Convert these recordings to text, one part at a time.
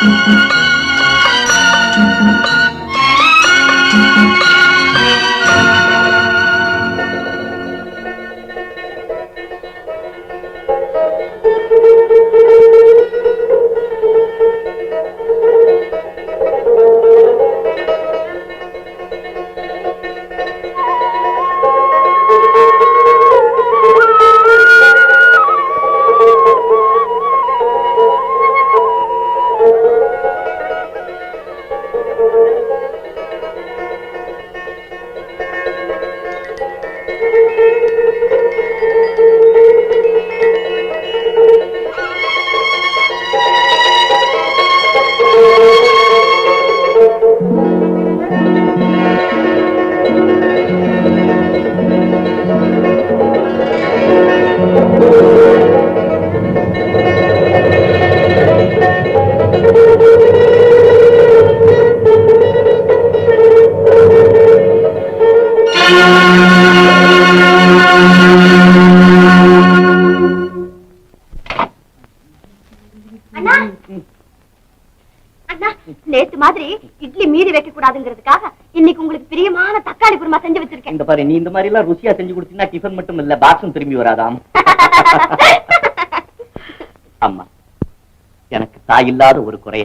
Música இந்த பாரு நீ இந்த மாதிரி எல்லாம் ருசியா செஞ்சு கொடுத்தீங்கன்னா டிஃபன் மட்டும் இல்ல பாக்ஸும் திரும்பி வராதாம். அம்மா எனக்கு தாய் இல்லாத ஒரு குறைய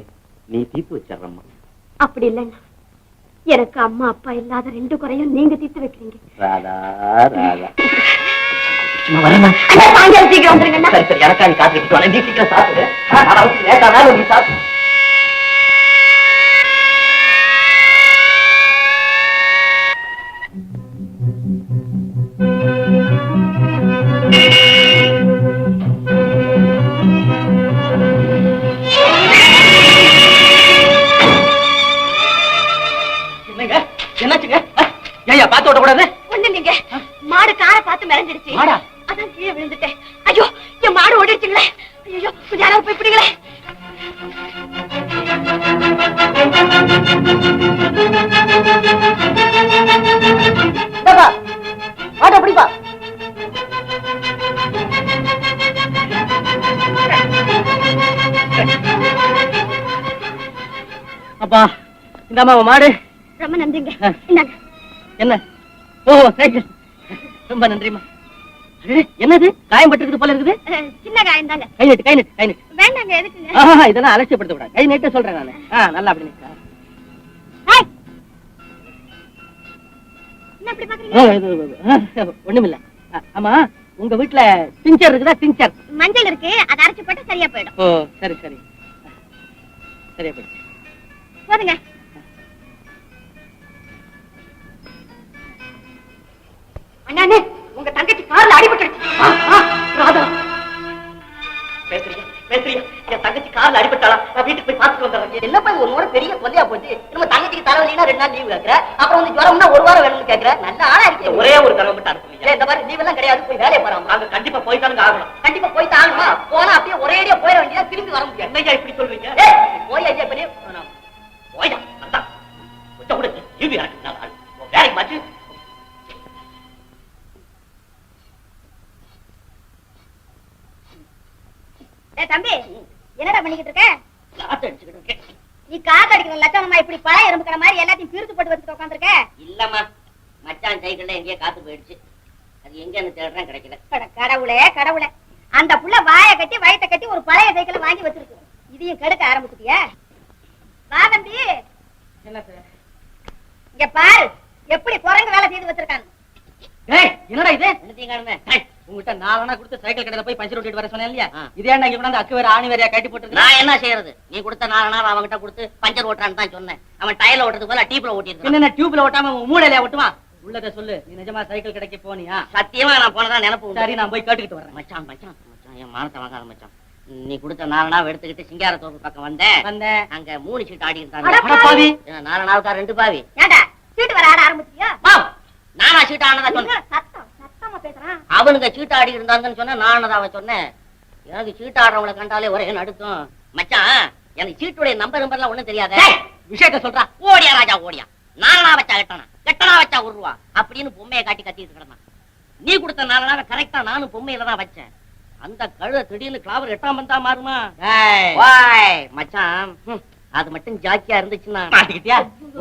நீ தீர்த்து வச்சிடறம்மா அப்படி இல்லைண்ணா எனக்கு அம்மா அப்பா இல்லாத ரெண்டு குறையும் நீங்க தீர்த்து வைக்கிறீங்க. ராதா ராதா. சீக்கிரம் வந்துருங்கண்ணா. சரி சரி எனக்கா நீ காத்துக்கிட்டு வரேன். நீ சீக்கிரம் சாப்பிடு. என்னாச்சுங்க? ஏயா பார்த்து ஓட்டக்கூடாது? ஒண்ணு இல்லைங்க. மாடு காரை பார்த்து மிரஞ்சிடுச்சு மாடா? அதான் கீழே விழுந்துட்டேன். ஐயோ என் மாடு ஓடிடுச்சுங்களே. ஐயோ கொஞ்சம் யாராவது போய் பிடிங்களே. மாட்டை பிடிப்பா. அப்பா இந்தாம்மா உன் மாடு. ரொம்ப நன்றிங்க. என்ன? ஓ ரொம்ப நன்றிம்மா. அடே, என்னது? காயம் பட்டிருக்குது போல இருக்குது. சின்ன காயம் தாங்க கை நட்டு கை நட்டு கை நட்டு. வேண்டாங்க எதுக்குங்க? இதெல்லாம் அலட்சியப்படுத்த கூடாது. கை நட்டு சொல்றேன் நானு. நல்லா அப்படி ஆ, ஒண்ணுமில்ல. ஆமா உங்க வீட்டுல டிஞ்சர் இருக்குதா? டிஞ்சர் மஞ்சள் இருக்கு அதை அரைச்சு போட்டு சரியா போயிடும். ஓ சரி சரி. சரியா போயிடுச்சு. போதுங்க. அண்ணானே உங்க தங்கச்சி கார்ல அடிபட்டுருச்சு. ராதா. என் தங்கச்சி கார்ல அடிபட்டாளா? நான் வீட்டுக்கு போய் பார்த்துட்டு வந்துடுறேன். என்னப்பா இது ஒரு முறை பெரிய தொல்லையா போச்சு? நம்ம தங்கச்சிக்கு தலைவலினா ரெண்டு நாள் லீவு கேக்குற. அப்புறம் வந்து ஜுரம்னா ஒரு வாரம் வேணும்னு கேக்குற. நல்ல ஆளா இருக்கு. ஒரே ஒரு தடவை மட்டும் இந்த மாதிரி லீவ் எல்லாம் கிடையாது. போய் வேலையை போறாங்க கண்டிப்பா போய் தானுங்க ஆகணும். கண்டிப்பா போய் தாங்கம்மா போனா அப்படியே ஒரே போயிட வேண்டியதா திரும்பி வர முடியாது. என்னையா இப்படி சொல்றீங்க? போய் ஐயா தம்பி என்னடா பண்ணிக்கிட்டு இருக்க? நீ காத்து அடிக்கிற லட்சணமா இப்படி பழைய எறும்புக்கிற மாதிரி எல்லாத்தையும் பிரித்து போட்டு வச்சுட்டு உட்காந்துருக்க இல்லம்மா மச்சான் சைக்கிள்ல எங்கேயோ காத்து போயிடுச்சு. அது எங்கன்னு தேடுறேன் கிடைக்கல. அட கடவுளே கடவுளே. அந்த புள்ள வாய கட்டி வயத்தை கட்டி ஒரு பழைய சைக்கிளை வாங்கி வச்சிருக்கு. இதையும் கெடுக்க ஆரம்பிச்சுட்டியா? வா தம்பி. என்ன சார்? இங்க பாரு எப்படி குரங்கு வேலை செய்து வச்சிருக்காங்க என்னடா இது? என்னத்தையும் காணுமே? உங்ககிட்ட நாலனா கொடுத்து சைக்கிள் கடையில போய் பஞ்சர் ஓட்டிட்டு வர சொன்னேன் இல்லையா. இதே இங்க கொண்டாந்து அக்கு வேற ஆணி வேறையா கட்டி போட்டு நான் என்ன செய்யறது? நீ கொடுத்த நாலு நாள் அவன்கிட்ட கொடுத்து பஞ்சர் ஓட்டுறான்னு தான் சொன்னேன். அவன் டயர்ல ஓட்டுறது போல டீப்ல ஓட்டிருக்கான் என்ன டியூப்ல ஓட்டாம உன் மூளையில ஓட்டுவான் உள்ளத சொல்லு. நீ நிஜமா சைக்கிள் கடைக்கு போனியா? சத்தியமா நான் போனதா நினைப்பு. சரி நான் போய் கேட்டுக்கிட்டு வரேன் மச்சான் மச்சான் மச்சான். என் மானத்தை வாங்காத மச்சான். நீ கொடுத்த நாலு நாள் எடுத்துக்கிட்டு சிங்கார தோப்பு பக்கம் வந்தேன். வந்தேன். அங்க மூணு சீட் ஆடி அட இருந்தாங்க பாவி. ஏன் நாலு நாளுக்கா ரெண்டு பாவி. ஏண்டா? சீட்டு வர ஆட ஆரம்பிச்சியா நானா சீட் ஆனதா சொன்னேன். சத்தமா பேசுறான்? அவனுங்க சீட் ஆடி இருந்தாங்கன்னு சொன்னா நானதா அவன் சொன்னேன். எனக்கு சீட் ஆடுறவங்களை கண்டாலே ஒரே நடுக்கும் மச்சான் எனக்கு சீட்டுடைய நம்பர் நம்பர்லாம் ஒண்ணும் தெரியாத. விஷயத்த சொல்றா. ஓடியா ராஜா ஓடியா. நாலனா வச்சா கெட்டனா கெட்டனா வச்சா ஒரு ரூபா. அப்படின்னு பொம்மையை காட்டி கத்திட்டு கிடந்தான். நீ கொடுத்த நாலனாவை கரெக்டா நானும் பொம்மையில தான் வச்சேன். அந்த கழுத திடீர்னு கிளாவர் எட்டாம் பந்தா மாறுமா? மச்சான். அது மட்டும் ஜாக்கியா இருந்துச்சுன்னா.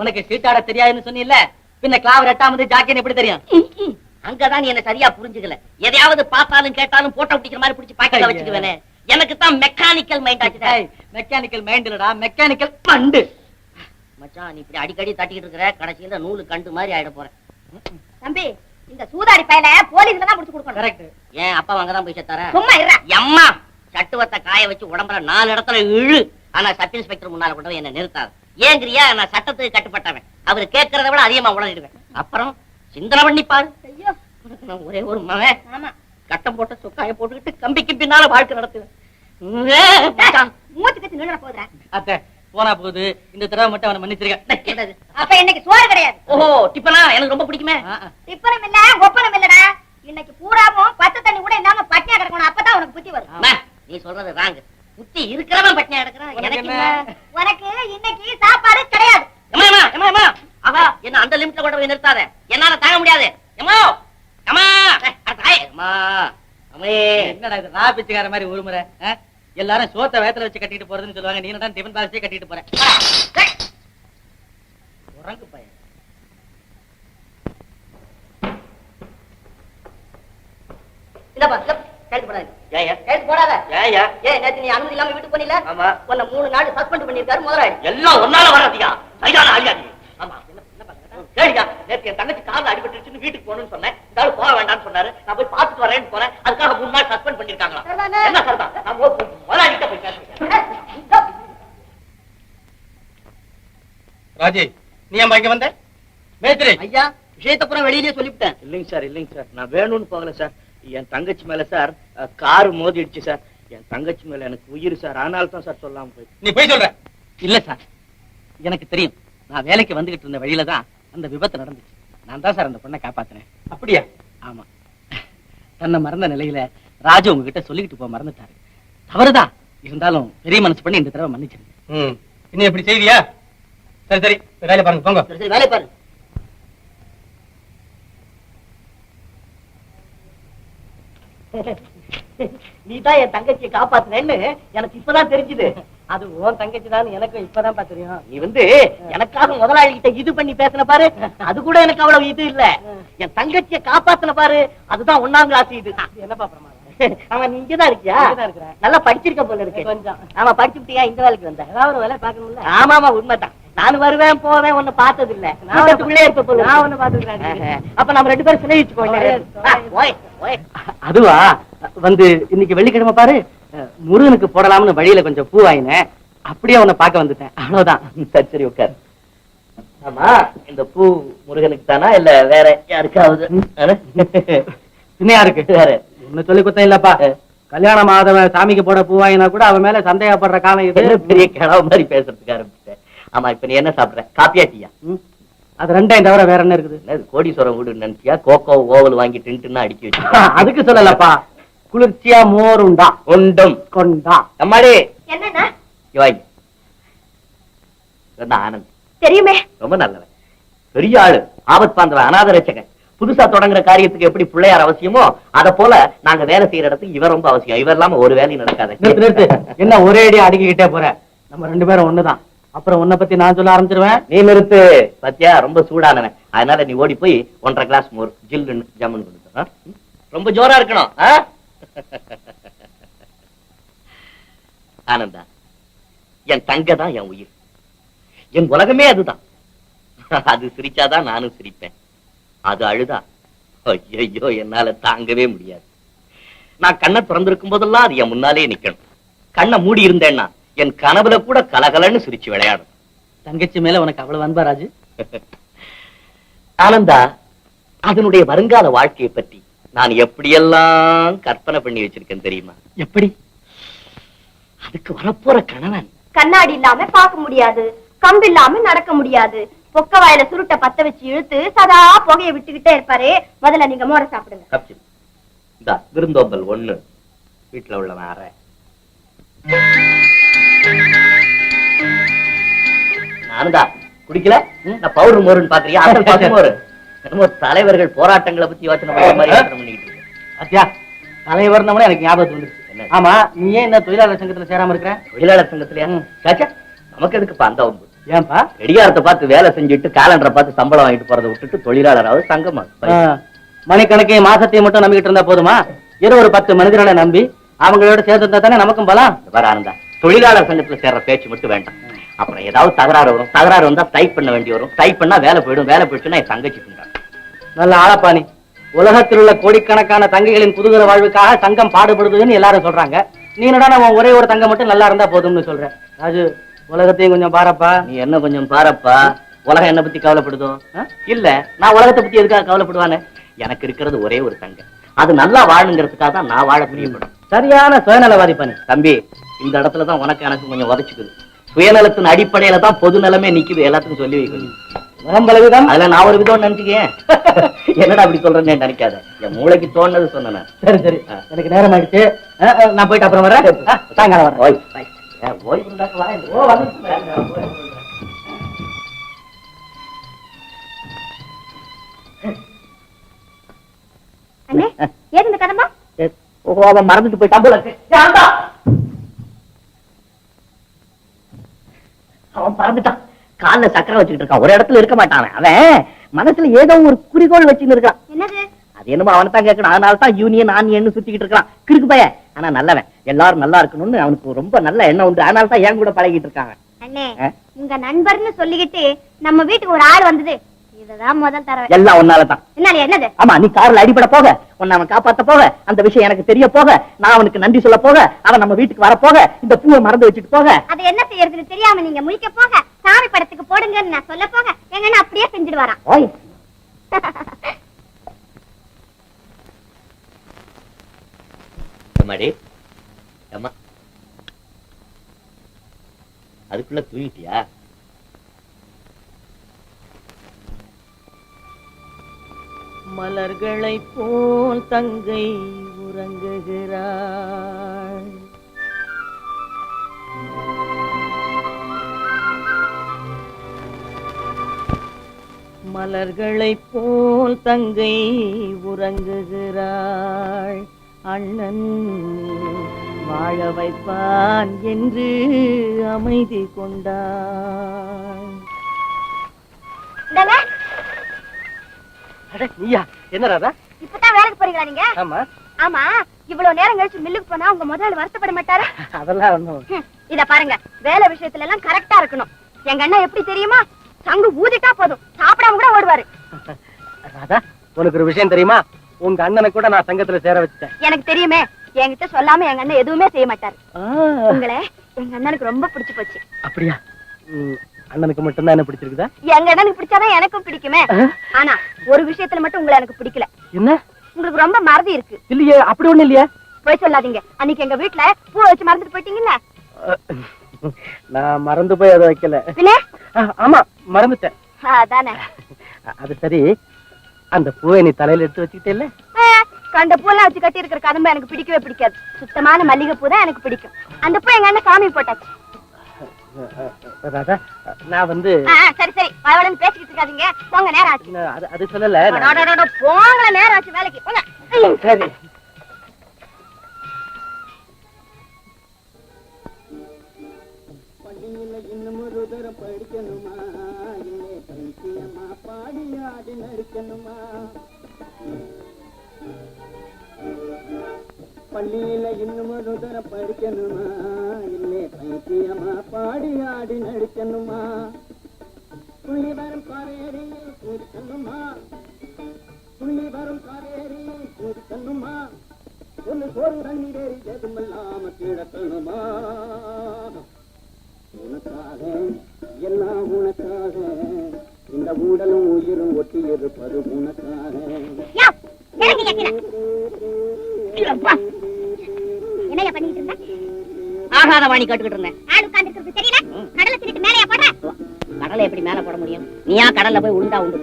உனக்கு சீட்டாட தெரியாதுன்னு சொன்னீல்ல? பின்ன கிளாவர் எட்டாமது ஜாக்கின்னு எப்படி தெரியும்? அங்கதான் நீ என்ன சரியா புரிஞ்சுக்கல. எதையாவது பார்த்தாலும் கேட்டாலும் போட்டோ பிடிக்கிற மாதிரி பிடிச்சி பாக்கெட்ல. வச்சுக்குவேனே. எனக்கு தான் மெக்கானிக்கல் மைண்ட் ஆச்சுடா மெக்கானிக்கல் மைண்ட் இல்லடா மெக்கானிக்கல் பண்டு மச்சான் நீ இப்படி அடிக்கடி தட்டிக்கிட்டு இருக்கிற கடைசியில நூலு கண்டு மாதிரி ஆயிட போற. தம்பி இந்த சூதாடி பயல போலீஸ்ல தான் முடிச்சு கொடுக்கணும். கரெக்ட் ஏன் அப்பா அங்கதான் போய் செத்தார சும்மா இருடா. எம்மா சட்டுவத்தை காய வச்சு உடம்புல நாலு இடத்துல இழு. ஆனா சப் இன்ஸ்பெக்டர் முன்னால கொண்டு என்ன நிறுத்தாது. ஏங்கிறியா? நான் சட்டத்துக்கு கட்டுப்பட்டவன். அவரு கேட்கறத விட அதிகமா உளறிடுவேன். அப்புறம் சிந்தனை பண்ணி பாரு. நான் ஒரே ஒரு மகன். ஆமா. கட்டம் போட்ட சொக்காய போட்டுக்கிட்டு கம்பிக்கு பின்னால வாழ்க்கை நடத்துவேன். மூச்சு கத்தி நின்று போதுறா அத்தை போனா போகுது. இந்த தடவை மட்டும் அவனை மன்னிச்சிருக்கேன்? அப்ப இன்னைக்கு சோறு கிடையாது? ஓஹோ டிப்பனா? எனக்கு ரொம்ப பிடிக்குமே. டிப்பனும் இல்ல ஒப்பனும் இல்லடா. இன்னைக்கு பூராவும் பச்சை தண்ணி கூட இல்லாம பட்டியா கிடக்கணும். அப்பதான் உனக்கு புத்தி வரும். நீ சொல்றது ராங்க புத்தி இருக்கிறவன் பட்டினியா எடுக்கிறான் உனக்கு எனக்கு? உனக்கு இன்னைக்கு சாப்பாடு கிடையாது. என்ன அந்த லிமிட்ல கொண்டு போய் நிறுத்தாத. என்னால தாங்க முடியாது. எம்மா என்னடா இது ரா பிச்சைக்கார மாதிரி ஒரு முறை? எல்லாரும் சோத்த வேத்துல வச்சு கட்டிட்டு போறதுன்னு சொல்லுவாங்க. நீ என்னடா டிஃபன் பாக்ஸே கட்டிட்டு போற? டேய். உறங்கு பையன். வீட்டுக்கு போகணும்னு சொன்னேன். இந்த ஆளு போக வேண்டாம்னு சொன்னாரு. நான் போய் பார்த்துட்டு வரேன்னு போறேன். அதுக்காக மூணு நாள் சஸ்பெண்ட் பண்ணிருக்காங்களா? நான் போய் பேசுறேன். ராஜி நீ ஏன் இங்க வந்த? மேத்ரி ஐயா விஷயத்தை பூரா வெளியிலேயே சொல்லிவிட்டேன். இல்லைங்க சார் இல்லைங்க சார். நான் வேணும்னு போகல சார். என் தங்கச்சி மேல சார் கார் மோதிடுச்சு சார். என் தங்கச்சி மேல எனக்கு உயிர் சார். அதனால தான் சார் சொல்லாம போய் நீ போய் சொல்ற. இல்ல சார். எனக்கு தெரியும். நான் வேலைக்கு வந்துகிட்டு இருந்த வழியில தான் அந்த விபத்து நடந்துச்சு. நான் தான் சார் அந்த பொண்ணை காப்பாத்தினேன் அப்படியா? ஆமா. தன்னை மறந்த நிலையில ராஜு உங்ககிட்ட சொல்லிக்கிட்டு போக மறந்துட்டாரு. தவறுதான். இருந்தாலும் பெரிய மனசு பண்ணி இந்த தடவை மன்னிச்சிருங்க. இன்னும் எப்படி செய்வியா? சரி சரி. வேலை பாருங்க போங்க. சரி சரி வேலை பாரு. நீ தான் என் தங்கச்சியை காப்பாத்துனேன்னு எனக்கு இப்பதான் தெரிஞ்சுது. அது உன் தங்கச்சி தான் எனக்கும் இப்பதான் தெரியும். நீ வந்து எனக்காக முதலாளி கிட்ட இது பண்ணி பேசின பாரு. அது கூட எனக்கு அவ்வளவு இது இல்ல. என் தங்கச்சியை காப்பாத்தின பாரு. அதுதான் ஒண்ணாம் கிளாஸ் இது. என்னப்பா பிரமாதம்? ஆமா நீ இங்கதான் இருக்கியா. நல்லா படிச்சிருக்க போல இருக்கு. கொஞ்சம். ஆமா படிச்சுட்டியா இந்த வேலைக்கு வந்த. ஏதாவது ஒரு வேலை பார்க்கணும்ல? ஆமா ஆமா உண்மைதான். நான் வருவேன் போவேன் ஒன்னு பார்த்தது இல்ல நான் உள்ளே இருக்க போல நான் ஒண்ணு. ஆஹா. அப்ப நம்ம ரெண்டு பேரும் ஓய் ஓய். அதுவா? வந்து இன்னைக்கு வெள்ளிக்கிழமை பாரு. முருகனுக்கு போடலாம்னு வழியில கொஞ்சம் பூ வாங்கினேன். அப்படியே உன்னை பார்க்க வந்துட்டேன். அவ்வளவுதான். சரி சரி உட்கார். ஆமா இந்த பூ முருகனுக்கு தானா இல்ல வேற யாருக்காவது? இருக்கு வேற. ஒண்ணு சொல்லி குத்தம் இல்லப்பா. கல்யாணம் ஆதவன் சாமிக்கு போட பூ வாங்கினா கூட அவன் மேல சந்தேகப்படுற காலம் இது. பெரிய கிழவு மாதிரி பேசுறதுக்கு ஆரம்பிச்சிட்டேன் ஆமா இப்ப நீ என்ன சாப்பிடுற? காப்பியா டீயா. அது ரெண்டையும் தவிர வேற என்ன இருக்குது? கோடீஸ்வரம் வீடு நினைச்சியா? கோகோ ஓவல் வாங்கி டின்ட்டுன்னு அடுக்கி வச்சு அதுக்கு சொல்லலப்பா. குளிர்ச்சியா மோர் உண்டா உண்டும். கொண்டா. அம்மாடி என்னன்னா ஆனந்த். தெரியுமே. ரொம்ப நல்லவன். பெரிய ஆளு. ஆபத் பாந்தவன் அநாத புதுசா தொடங்குற காரியத்துக்கு எப்படி பிள்ளையார் அவசியமோ அத போல நாங்க வேலை செய்யற இடத்துக்கு இவர் ரொம்ப அவசியம். இவர் இல்லாம ஒரு வேலையும் நடக்காது. நிறுத்து நிறுத்து. என்ன ஒரே அடி அடிக்கிட்டே போற? நம்ம ரெண்டு பேரும் ஒண்ணுதான். அப்புறம் உன்னை பத்தி நான் சொல்ல ஆரம்பிச்சிருவேன். நீ நிறுத்து. பத்தியா? ரொம்ப சூடானவன். அதனால நீ ஓடி போய் ஒன்றரை கிளாஸ் மோர் ஜில்லுன்னு ஜம்முன்னு கொடுத்து ஆ? ரொம்ப ஜோரா இருக்கணும். ஆ? ஆனந்தா என் தங்க தான் என் உயிர். என் உலகமே அதுதான். அது சிரிச்சாதான் நானும் சிரிப்பேன். அது அழுதா? ஐயோ என்னால தாங்கவே முடியாது. நான் கண்ணை திறந்திருக்கும் போதெல்லாம் அது என் முன்னாலே நிக்கணும். கண்ணை மூடி இருந்தேன்னா என் கனவுல கூட கலகலன்னு சிரிச்சு விளையாடும். தங்கச்சி மேல உனக்கு அவ்வளவு அன்பா ராஜு? ஆனந்தா அதனுடைய வருங்கால வாழ்க்கையை பற்றி நான் எப்படியெல்லாம் கற்பனை பண்ணி வச்சிருக்கேன் தெரியுமா? எப்படி? அதுக்கு வரப்போற கணவன். கண்ணாடி இல்லாம பார்க்க முடியாது. கம்பு இல்லாம நடக்க முடியாது. பொக்க வாயில சுருட்ட பத்த வச்சு இழுத்து சதா புகைய விட்டுக்கிட்டே இருப்பாரு. முதல்ல நீங்க மோர சாப்பிடுங்க. இந்தா விருந்தோம்பல் ஒண்ணு. வீட்டுல உள்ளவன் அரை. ஆனந்தா குடிக்கல? நான் பவுடர் மோருன்னு பாக்குறியா? மோரு. என்னமோ தலைவர்கள் போராட்டங்களை பத்தி யோசனை பண்ற மாதிரி யோசனை பண்ணிக்கிட்டு. அத்தியா தலைவர் நம்மளே எனக்கு ஞாபகத்து வந்துருச்சு. என்ன? ஆமா நீ ஏன் இந்த தொழிலாளர் சங்கத்துல சேராம இருக்கிற? தொழிலாளர் சங்கத்திலயா? ம். சாச்சா நமக்கு எதுக்குப்பா அந்த வம்பு ஏன்பா? கடிகாரத்தை பார்த்து வேலை செஞ்சுட்டு காலண்டரை பார்த்து சம்பளம் வாங்கிட்டு போறதை விட்டுட்டு தொழிலாளராவது சங்கமா? மணிக்கணக்கையும் மாசத்தையும் மட்டும் நம்பிக்கிட்டு இருந்தா போதுமா? ஒரு பத்து மனிதர்களை நம்பி அவங்களோட சேர்ந்து இருந்தா தானே நமக்கும் பலம்? வர ஆனந்தா தொழிலாளர் சங்கத்துல சேர்ற பேச்சு மட்டும் வேண்டாம். அப்புறம் ஏதாவது தகராறு வரும். தகராறு வந்தா ஸ்ட்ரைக் பண்ண வேண்டி வரும். ஸ்ட்ரைக் பண்ணா வேலை போயிடும். வேலை போயிடுச்சுன்னா என் தங்கச்சி நல்ல ஆளப்பாணி. உலகத்தில் உள்ள கோடிக்கணக்கான தங்கைகளின் புதுகிற வாழ்வுக்காக சங்கம் பாடுபடுதுன்னு எல்லாரும் சொல்றாங்க. நீ என்னடா ஒரே ஒரு தங்கம் மட்டும் நல்லா இருந்தா போதும்னு சொல்ற. ராஜு உலகத்தையும் கொஞ்சம் பாரப்பா. நீ என்ன கொஞ்சம் பாரப்பா? உலகம் என்ன பத்தி கவலைப்படுதோ? இல்ல நான் உலகத்தை பத்தி எதுக்காக கவலைப்படுவானே? எனக்கு இருக்கிறது ஒரே ஒரு தங்கம். அது நல்லா வாழணுங்கிறதுக்காக தான் நான் வாழ பிரியப்படும் சரியான சுயநலவாதி பண்ணி தம்பி இந்த இடத்துல தான் உனக்கு எனக்கு கொஞ்சம் உதச்சுக்குது. சுயநலத்தின் அடிப்படையில தான் பொது நிலைமை நிக்குது எல்லாத்துக்கும் சொல்லி வைக்கணும். பலவிதம் அதுல நான் ஒரு விதம் நினைச்சுக்கேன். என்னடா அப்படி சொல்றேன்னு நினைக்காத. என் மூளைக்கு தோணுனது சொன்னேன் சரி சரி. எனக்கு நேரம் ஆயிடுச்சு. நான் போயிட்டு அப்புறம் வரேன். சாயங்காலம் ஓய். ஓ, அவன் மறந்துட்டு போயிட்டான் போல? அவன் பறந்துட்டான் கால்ல சக்கரை வச்சுக்கிட்டு இருக்கான். ஒரு இடத்துல இருக்க மாட்டான் அவன். மனசுல ஏதோ ஒரு குறிக்கோள் வச்சுன்னு இருக்கான். என்னது? அது என்னமோ அவனை தான் கேட்கணும். அதனால தான் யூனியன் ஆனியன் சுத்திக்கிட்டு இருக்கான். கிறுக்கு பையன். ஆனா நல்லவன். எல்லாரும் நல்லா இருக்கணும்னு அவனுக்கு ரொம்ப நல்ல எண்ணம் உண்டு. அதனால தான் என் கூட பழகிட்டு இருக்காங்க. அண்ணே? உங்க நண்பர்னு சொல்லிக்கிட்டு நம்ம வீட்டுக்கு ஒரு ஆள் வந்தது. இததான் முதல் தடவை. எல்லாம் ஒன்னால தான். என்ன என்னது? ஆமா நீ கார்ல அடிபட போக உன்னை அவன் காப்பாத்த போக அந்த விஷயம் எனக்கு தெரிய போக நான் அவனுக்கு நன்றி சொல்ல போக அவன் நம்ம வீட்டுக்கு வர போக இந்த பூவை மறந்து வச்சுட்டு போக. அது என்ன செய்யறதுன்னு தெரியாம நீங்க முழிக்க போக? சாமி படத்துக்கு போடுங்கன்னு நான் சொல்ல போக எங்க அண்ணன் அப்படியே செஞ்சுட்டு வரான் ஓய் அம்மாடி அம்மா. அதுக்குள்ள தூங்கிட்டியா? மலர்களை போல் தங்கை உறங்குகிறாள். மலர்களை போல் தங்கை உறங்குகிறாள். அண்ணன் வாழ வைப்பான் என்று அமைதி கொண்டாள். நீயா? என்ன ராதா? இப்பதான் வேலைக்கு போறீங்களா நீங்க? ஆமா. ஆமா இவ்வளவு நேரம் கழிச்சு மில்லுக்கு போனா உங்க முதலாளி வருத்தப்பட மாட்டாரா? அதெல்லாம் ஒண்ணும் இத பாருங்க வேலை விஷயத்துல எல்லாம் கரெக்டா இருக்கணும். எங்க அண்ணன் எப்படி தெரியுமா? சங்கு ஊதிட்டா போதும். சாப்பிடாம கூட ஓடுவாரு. ராதா உனக்கு ஒரு விஷயம் தெரியுமா? உங்க அண்ணனை கூட நான் சங்கத்துல சேர வச்சுட்டேன். எனக்கு தெரியுமே. என்கிட்ட சொல்லாம எங்க அண்ணன் எதுவுமே செய்ய மாட்டாரு. உங்களை எங்க அண்ணனுக்கு ரொம்ப பிடிச்சு போச்சு. அப்படியா? அண்ணனுக்கு மட்டும்தான் என்ன பிடிச்சிருக்குதா? எங்க அண்ணனுக்கு பிடிச்சாதான் எனக்கும் பிடிக்குமே. ஆனா ஒரு விஷயத்துல மட்டும் உங்களை எனக்கு பிடிக்கல. என்ன? உங்களுக்கு ரொம்ப மறதி இருக்கு. இல்லையே அப்படி ஒண்ணு இல்லையா. போய் சொல்லாதீங்க. அன்னைக்கு எங்க வீட்டுல பூ வச்சு மறந்துட்டு போயிட்டீங்கல்ல? நான் மறந்து போய் அதை வைக்கல. ஆமா மறந்துட்டேன். அதானே. அது சரி. அந்த பூவை நீ தலையில எடுத்து வச்சுக்கிட்டே இல்ல கண்ட பூலாம் வச்சு கட்டி இருக்கிற கதம்பு எனக்கு பிடிக்கவே பிடிக்காது. சுத்தமான மல்லிகை பூ தான் எனக்கு பிடிக்கும். அந்த பூ எங்க அண்ணன் சாமி போட்டாச்சு. ராதா நான் வந்து சரி சரி. வளவளன்னு பேசிக்கிட்டு இருக்காதீங்க. போங்க நேரம் ஆச்சு. அது அது சொல்லல. நேரம் ஆச்சு வேலைக்கு. போங்க. ஐயோ. சரி பள்ளியில இன்னும் ஒரு தர படிக்கணுமா? இல்லே பைத்தியமா? பாடி ஆடி நடிக்கணுமா புள்ளி வரும் காரேரியில் கூடிக்கணுமா புள்ளி வரும் காரேரியில் கூடிக்கணுமா ஒன்னு சோறு தண்ணீரேறி எதுமில்லாம கிடக்கணுமா உனக்காக எல்லாம் உனக்காக. இந்த உடலும் உயிரும் ஒட்டி இருப்பது உனக்காக ஆகாத வாணி கேட்டுக்கிட்டு இருந்தேன். ஆள் உட்கார்ந்து தெரியல. கடலை திருட்டு மேலையா போடுற? கடலை எப்படி மேல போட முடியும்? நீயா கடல்ல போய் உண்டா. உண்டு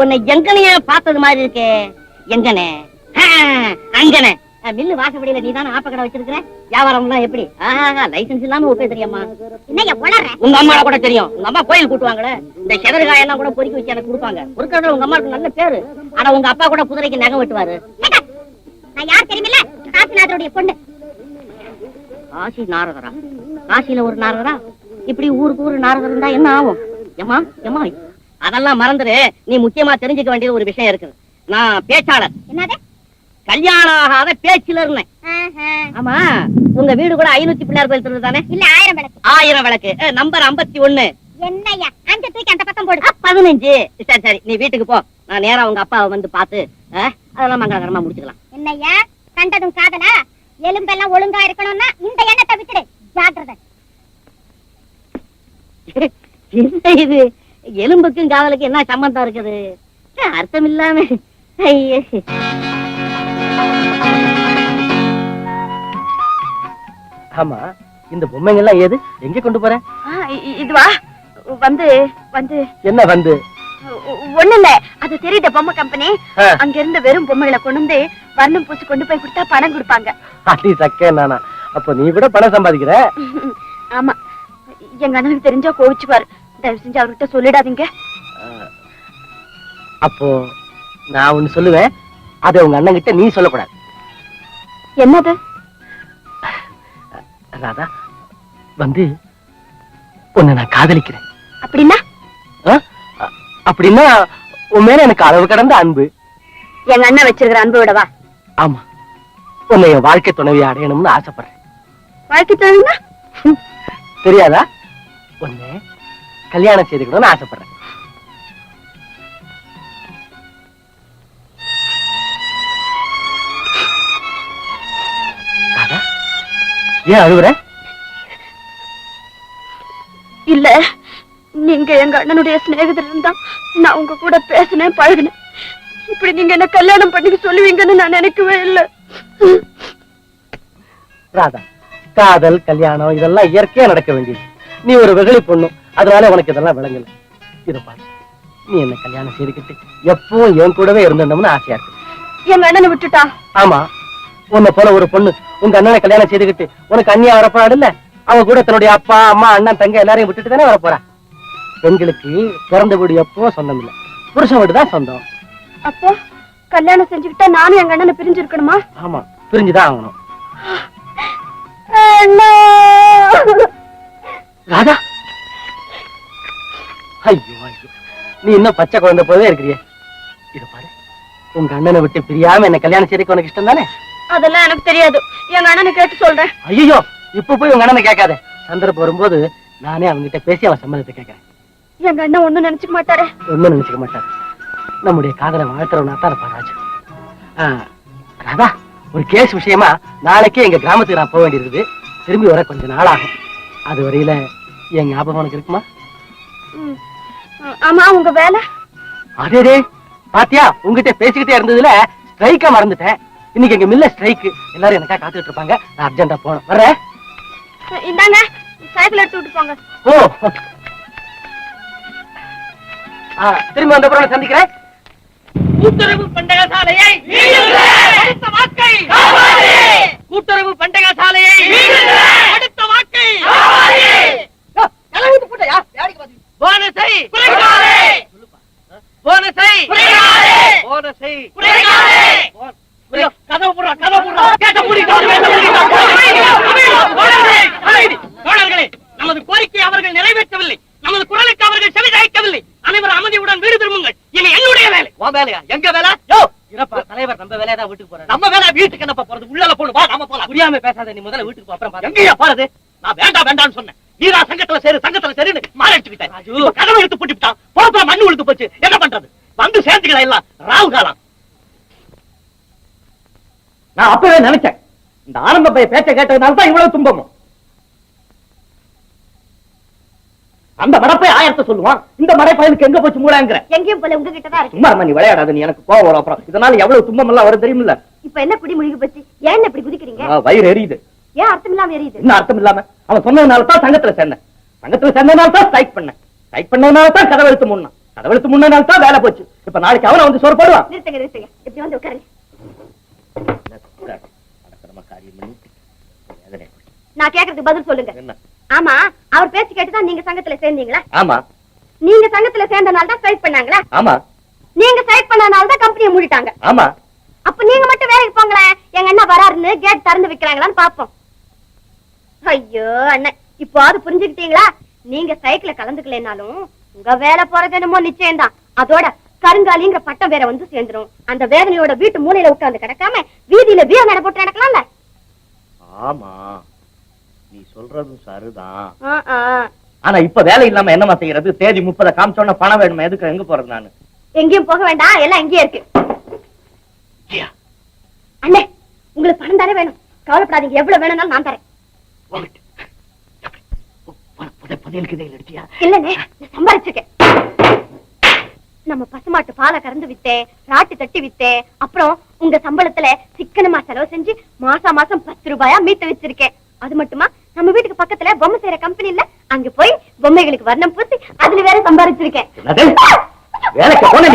உன்னை எங்கனையே பார்த்தது மாதிரி இருக்கே. எங்கனே? அங்கனே. மில்லு வாசப்படியில நீ தானே ஆப்ப கடை வச்சிருக்கிற? வியாபாரம் எல்லாம் எப்படி லைசன்ஸ் இல்லாம ஒப்பே தெரியாமா? என்னய்யா உளற உங்க அம்மாவை கூட தெரியும். உங்க அம்மா கோயில் கூட்டுவாங்களே. இந்த செதறு காயெல்லாம் கூட பொறுக்கி வச்சு எனக்கு கொடுப்பாங்க. பொறுக்கிறதுல உங்க அம்மாவுக்கு நல்ல பேரு. ஆனா உங்க அப்பா கூட குதிரைக்கு நகை வெட்டுவாரு. நான் யார் தெரியுமில்ல? காசிநாதருடைய பொண்ணு. ஆசி நாரதரா. காசியில ஒரு நாரதரா? இப்படி ஊருக்கு ஊரு நாரதர் இருந்தா என்ன ஆகும்? ஏமா ஏமா அதெல்லாம் மறந்துரு. நீ முக்கியமா தெரிஞ்சுக்க வேண்டிய ஒரு விஷயம் இருக்குது. நான் பேச்சாளர். என்னது? கல்யாணம் ஆகாத பேச்சுல இருந்தேன். ஆமா உங்க வீடு கூட ஐநூத்தி பிள்ளையார் கோயில் தானே இல்ல ஆயிரம் விளக்கு. ஆயிரம் விளக்கு. நம்பர் ஐம்பத்தி ஒண்ணு என்னய்யா அஞ்சு தூக்கி அந்த பக்கம் போடு. பதினஞ்சு. சரி சரி நீ வீட்டுக்கு போ. நான் நேரா உங்க அப்பாவை வந்து பார்த்து அதெல்லாம் மங்களகரமா முடிச்சுக்கலாம். என்னய்யா கண்டதும் காதலா? எலும்பெல்லாம் ஒழுங்கா இருக்கணும்னா இந்த எண்ணத்தை விட்டுடு. ஜாக்கிரதை. என்ன இது? எலும்புக்கும் காதலுக்கும் என்ன சம்பந்தம் இருக்குது? அர்த்தம் இல்லாம ஐயே. ஆமா இந்த பொம்மைங்க எல்லாம் ஏது? எங்க கொண்டு போற? இதுவா? வந்து வந்து. என்ன வந்து? ஒண்ணு இல்ல அது தெரியுத பொம்மை கம்பெனி. அங்க இருந்து வெறும் பொம்மைகளை கொண்டு வந்து வர்ணம் பூசி கொண்டு போய் கொடுத்தா பணம் கொடுப்பாங்க. அடி சக்கே நானா. அப்ப நீ கூட பணம் சம்பாதிக்கிற? ஆமா. எங்க அண்ணனுக்கு தெரிஞ்சா கோவிச்சுப்பாரு தயவு செஞ்சு அவர்கிட்ட சொல்லிடாதீங்க. அப்போ நான் ஒண்ணு சொல்லுவேன். அதை உங்க அண்ணன் கிட்ட நீ சொல்லக்கூடாது. என்னது? ராதா வந்து உன்னை நான் காதலிக்கிறேன். அப்படின்னா? அப்படின்னா உன் மேல எனக்கு அளவு கடந்த அன்பு. எங்க அண்ணன் வச்சிருக்கிற அன்பு விடவா? ஆமா. உன்னை என் வாழ்க்கை துணைவி அடையணும்னு ஆசைப்படுறேன். வாழ்க்கை தோணுங்க தெரியாதா? உன்னை கல்யாணம் செய்துக்கணும்னு ஆசைப்படுறேன். ஏன் அழுகுற இல்ல நீங்க எங்க அண்ணனுடைய சிநேகிதர் இருந்தா நான் உங்க கூட பேசினேன் பழகினேன். இப்படி நீங்க என்ன கல்யாணம் பண்ணிக்க சொல்லுவீங்கன்னு நான் நினைக்கவே இல்ல. ராதா காதல் கல்யாணம் இதெல்லாம் இயற்கையா நடக்க வேண்டியது. நீ ஒரு வெகுளி பொண்ணு அதனால உனக்கு இதெல்லாம் விளங்கல. இதை பாரு நீ என்ன கல்யாணம் செய்துக்கிட்டு எப்பவும் என் கூடவே இருந்திருந்தோம்னு ஆசையா இருக்கு. எங்க அண்ணனை விட்டுட்டா? ஆமா. உன்னை போல ஒரு பொண்ணு உங்க அண்ணனை கல்யாணம் செய்துக்கிட்டு உனக்கு அண்ணியா வரப்போறாடு இல்ல? அவ கூட தன்னுடைய அப்பா அம்மா அண்ணன் தங்க எல்லாரையும் விட்டுட்டு தானே வரப்போறா பெண்களுக்கு பிறந்த வீடு எப்பவும் சொந்தம் இல்ல. புருஷன் வீடு தான் சொந்தம். அப்போ கல்யாணம் செஞ்சுக்கிட்டா நானும் எங்க அண்ணனை பிரிஞ்சு இருக்கணுமா ஆமா பிரிஞ்சுதான் ஆகணும். ராதா! ஐயோ ஐயோ. நீ இன்னும் பச்சை குழந்தை போவே இருக்கிறியே. இது பாரு. உங்க அண்ணனை விட்டு பிரியாம என்ன கல்யாணம் செய்யறதுக்கு உனக்கு இஷ்டம் தானே? அதெல்லாம் எனக்கு தெரியாது. எங்க அண்ணனை கேட்டு சொல்றேன். ஐயோ இப்ப போய் உங்க அண்ணனை கேட்காத. சந்தர்ப்பம் வரும்போது நானே அவன்கிட்ட பேசி அவன் சம்மதத்தை கேட்கறேன். எங்க அண்ணன் ஒண்ணும் நினைச்சுக்க மாட்டாரே. ஒண்ணும் நினைச்சுக்க மாட்டார். நம்முடைய காதலை வாழ்த்துறவனா தான் இருப்பான் ராஜு. ராதா ஒரு கேஸ் விஷயமா நாளைக்கே எங்க கிராமத்துக்கு நான் போக வேண்டியிருக்குது. திரும்பி வர கொஞ்ச நாள் ஆகும் அது வரையில என் ஞாபகம் உனக்கு இருக்குமா. ஆமா உங்க வேலை? அதே பாத்தியா உங்ககிட்ட பேசிக்கிட்டே இருந்ததுல ஸ்ட்ரைக்க மறந்துட்டேன். இன்னைக்கு எங்க மில்ல ஸ்ட்ரைக் எல்லாரும் எனக்கா காத்துட்டு இருப்பாங்க. நான் அர்ஜென்டா போகணும். வர்றேன் இந்தாங்க. சைக்கிள் எடுத்து விட்டு போங்க. ஓ ஆ, திரும்பி வந்த பிறகு சந்திக்கிறேன். கூட்டுறவு பண்டக சாலையை அடுத்த வாக்கை. கூட்டுறவு பண்டக சாலையை அடுத்த வாக்கை. போனஸை. போனஸை. போனஸை. நமது கோரிக்கை அவர்கள் நிறைவேற்றவில்லை. நமது குரலுக்கு அவர்கள் செவிசாய்க்கவில்லை அனைவரும் அமைதியுடன் வீடு திரும்புங்கள். இனி என்னுடைய வேலை. உன் வேலையா? எங்க வேலை? யோ! தலைவர் நம்ம வேலையா? தான் வீட்டுக்கு போறேன். நம்ம வேலை வீட்டுக்கு என்னப்பா போறது? உள்ளால போடு வா நாம போலாம். புரியாம பேசாத நீ முதல்ல வீட்டுக்கு அப்புறம் பாரு. எங்கயா போறது? நான் வேண்டாம் வேண்டாம்னு சொன்னேன். நீரா சங்கத்துல சேரு சங்கத்துல சேருன்னு மாறிச்சுக்கிட்டேன் கதவை எடுத்து பூட்டிவிட்டான் போறப்ப மண்ணு விழுந்து போச்சு. என்ன பண்றது? வந்து சேர்ந்துக்கலாம் எல்லாம். ராவு காலம். நான் அப்பவே நினைச்சேன். இந்த ஆரம்ப பைய பேச்ச கேட்டதுனால தான் இவ்வளவு துன்பமும். அந்த மடப்பை ஆயிரத்தை சொல்லுவான். இந்த மடப்பையனுக்கு எங்க போச்சு மூடாங்கிற எங்கேயும் போல உங்ககிட்ட தான் இருக்கு. சும்மா நீ விளையாடாத நீ எனக்கு கோவம் வரும். அப்புறம் இதனால எவ்வளவு துன்பம் எல்லாம் வரும் தெரியுமில்ல? இப்ப என்ன குடி முழுகி போச்சு? ஏன் இப்படி குதிக்கிறீங்க? வயிறு எரியுது. ஏன் அர்த்தம் இல்லாம எரியுது? என்ன அர்த்தம் இல்லாம? அவன் சொன்னதுனால தான் சங்கத்துல சேர்ந்தேன். சங்கத்துல சேர்ந்ததுனால தான் ஸ்ட்ரைக் பண்ணேன். ஸ்ட்ரைக் பண்ணதுனால தான் கதவெழுத்து முன்னா கதவெழுத்து முன்னால தான் வேலை போச்சு. இப்ப நாளைக்கு அவனை வந்து சோறு போடுவான் நிறுத்துங்க நிறுத்துங்க. இப்படி வந்து உட்காருங்க. நான் கேக்குறதுக்கு பதில் சொல்லுங்க. என்ன? ஆமா அவர் பேச்சு கேட்டுதான் நீங்க சங்கத்துல சேர்ந்தீங்களா? ஆமா. நீங்க சங்கத்துல சேர்ந்தனால தான் ஸ்ட்ரைக் பண்ணாங்களா? ஆமா. நீங்க ஸ்ட்ரைக் பண்ணனால தான் கம்பெனியை மூடிட்டாங்க. ஆமா. அப்ப நீங்க மட்டும் வேலைக்கு போங்களேன். எங்க அண்ணா வராருன்னு கேட் திறந்து வைக்கிறாங்களான்னு பாப்போம் ஐயோ அண்ணன் இப்போ அது புரிஞ்சுக்கிட்டீங்களா? நீங்க சைக்கிள கலந்துக்கலைனாலும் உங்க வேலை போறது என்னமோ நிச்சயம்தான். அதோட கருங்காலிங்கிற பட்டம் வேற வந்து சேர்ந்துரும் அந்த வேதனையோட வீட்டு மூலையில உட்கார்ந்து கிடக்காம வீதியில வீர நட போட்டு நடக்கலாம்ல ஆமா நீ சொல்றதும் சரிதான். ஆனா இப்ப வேலை இல்லாம என்னமா செய்யறது தேதி முப்பதை காமிச்சோன்னா பணம் வேணுமா எதுக்கு எங்க போறது நானு எங்கேயும் போக வேண்டாம் எல்லாம் இங்கேயே இருக்கு அண்ணே உங்களுக்கு பணம் தானே வேணும் கவலைப்படாதீங்க எவ்வளவு வேணும்னாலும் நான் தரேன் இல்லண்ணே நான் சம்பாரிச்சிருக்கேன் நம்ம பசுமாட்டு பாலை கறந்து வித்தேன் ராட்டு தட்டி வித்தேன். அப்புறம் உங்க சம்பளத்துல சிக்கனமா செலவு செஞ்சு மாசம் மாசம் பத்து ரூபாயா மீட்டு வச்சிருக்கேன். அது மட்டுமா? நம்ம வீட்டுக்கு பக்கத்துல பொம்மை செய்யற கம்பெனி இல்ல. அங்க போய் பொம்மைகளுக்கு வர்ணம் பூசி அதுல வேற சம்பாரிச்சிருக்கேன். என்னது? வேலைக்கு போன?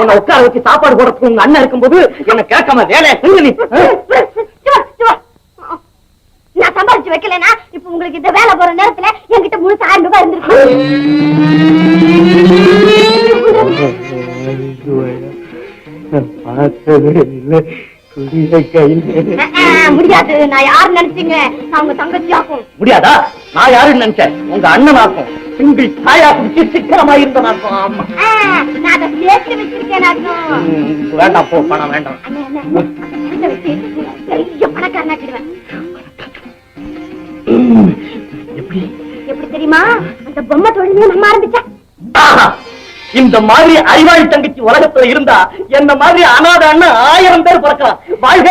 உன்னை உட்கார வச்சு சாப்பாடு போடுறதுக்கு உங்க அண்ணன் இருக்கும்போது என்ன கேட்காம வேலையை செஞ்சு நீ. நான் சம்பாரிச்சு வைக்கலனா இப்ப உங்களுக்கு இந்த வேலை போற நேரத்துல என்கிட்ட முழுசு ஆயிரம் ரூபாய் இருந்திருக்கும் முடியாது. நான் யாரு நினைச்சீங்க? நான் உங்க தங்கச்சியாக்கும். முடியாதா? நான் யாருன்னு நினைச்சேன்? உங்க அண்ணனாக்கும். சிங்கிள் தாயா பிடிச்சி சிக்கனமா இருந்தனாக்கும் ஆமா. அஹ், நான் அதை சேர்த்து வச்சிருக்கேன் நாக்கும். ம், வேண்டாம் போ பணம் வேண்டாம். பெரிய பணக்காரனாக்கிடுவேன் எப்படி? எப்படி தெரியுமா? அந்த பொம்மை தொழிலையும் நம்ம ஆரம்பிச்சா? ஆஹா! இந்த மாதிரி அறிவாளி தங்கச்சி உலகத்துல இருந்தா என்ன மாதிரி அனாதான்னு ஆயிரம் பேர் பிறக்கலாம். வாழ்க